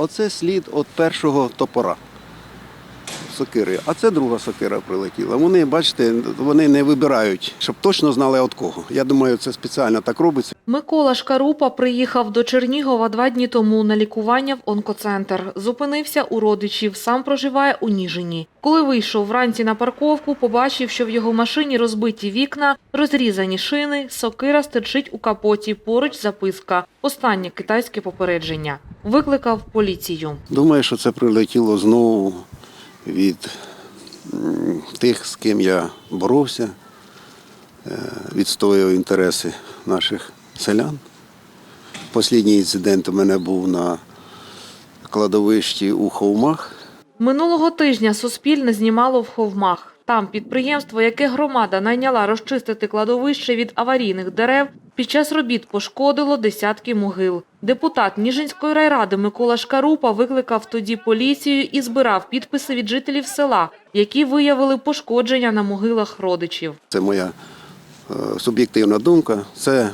Оце слід від першого топора сокири, а це друга сокира прилетіла. Вони, бачите, вони не вибирають, щоб точно знали від кого. Я думаю, це спеціально так робиться. Микола Шкарупа приїхав до Чернігова два дні тому на лікування в онкоцентр. Зупинився у родичів, сам проживає у Ніжині. Коли вийшов вранці на парковку, побачив, що в його машині розбиті вікна, розрізані шини, сокира стирчить у капоті, поруч записка. Останнє китайське попередження. Викликав поліцію. Думаю, що це прилетіло знову від тих, з ким я боровся, е, відстоював інтереси наших селян. Послідній інцидент у мене був на кладовищі у Ховмах. Минулого тижня Суспільне знімало в Ховмах. Там підприємство, яке громада найняла розчистити кладовище від аварійних дерев, під час робіт пошкодило десятки могил. Депутат Ніжинської райради Микола Шкарупа викликав тоді поліцію і збирав підписи від жителів села, які виявили пошкодження на могилах родичів. Це моя е, суб'єктивна думка. Це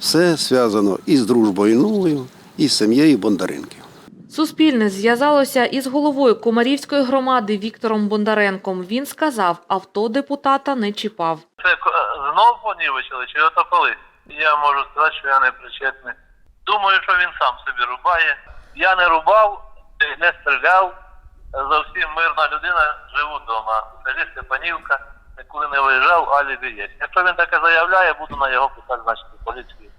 все зв'язано і з дружбою новою, і з сім'єю Бондаренків. Суспільне зв'язалося із головою Комарівської громади Віктором Бондаренком. Він сказав, авто депутата не чіпав. Це ко- знов понівечили, чи ото коли? Я можу сказати, що я не причетний. Думаю, що він сам собі рубає. Я не рубав, не стріляв. Зовсім мирна людина, живу вдома. Селі Степанівка, ніколи не виїжджав, алібі є. Якщо він таке заявляє, буду на його писати, значить, у поліції.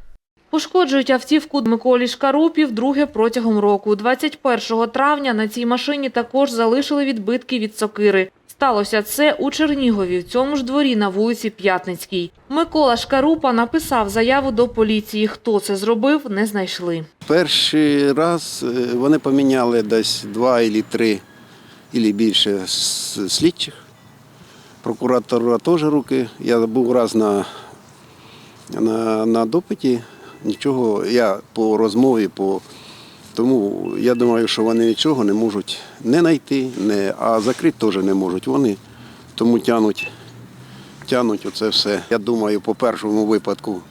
Пошкоджують автівку Миколі Шкарупі вдруге протягом року. 21 травня на цій машині також залишили відбитки від сокири. Сталося це у Чернігові, в цьому ж дворі на вулиці П'ятницькій. Микола Шкарупа написав заяву до поліції. Хто це зробив, не знайшли. Перший раз е, вони поміняли десь два або три, або більше слідчих. Прокуратура теж руки. Я був раз на, на, на допиті. Нічого, я по розмові, по тому я думаю, що вони нічого не можуть не знайти, не, а закрити теж не можуть. Вони тому тянуть, тянуть оце все. Я думаю, по першому випадку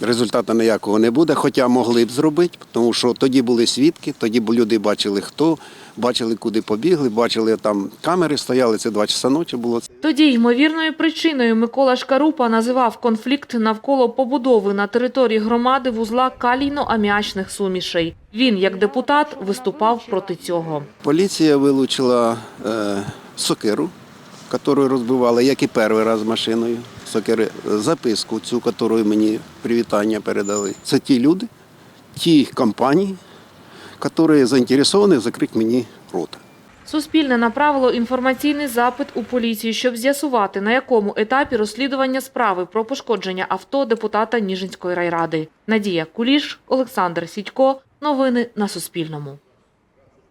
результату ніякого не буде, хоча могли б зробити, тому що тоді були свідки, тоді б люди бачили хто, бачили, куди побігли, бачили там камери стояли, це два часа ночі було. Тоді ймовірною причиною Микола Шкарупа називав конфлікт навколо побудови на території громади вузла калійно-аміачних сумішей. Він, як депутат, виступав проти цього. Поліція вилучила е, сокиру, яку розбивали, як і перший раз машиною. Сокири, записку, цю, яку мені привітання передали. Це ті люди, ті компанії, які заінтересовані закрити мені рота. Суспільне направило інформаційний запит у поліцію, щоб з'ясувати, на якому етапі розслідування справи про пошкодження авто депутата Ніжинської райради. Надія Куліш, Олександр Сідько. Новини на Суспільному.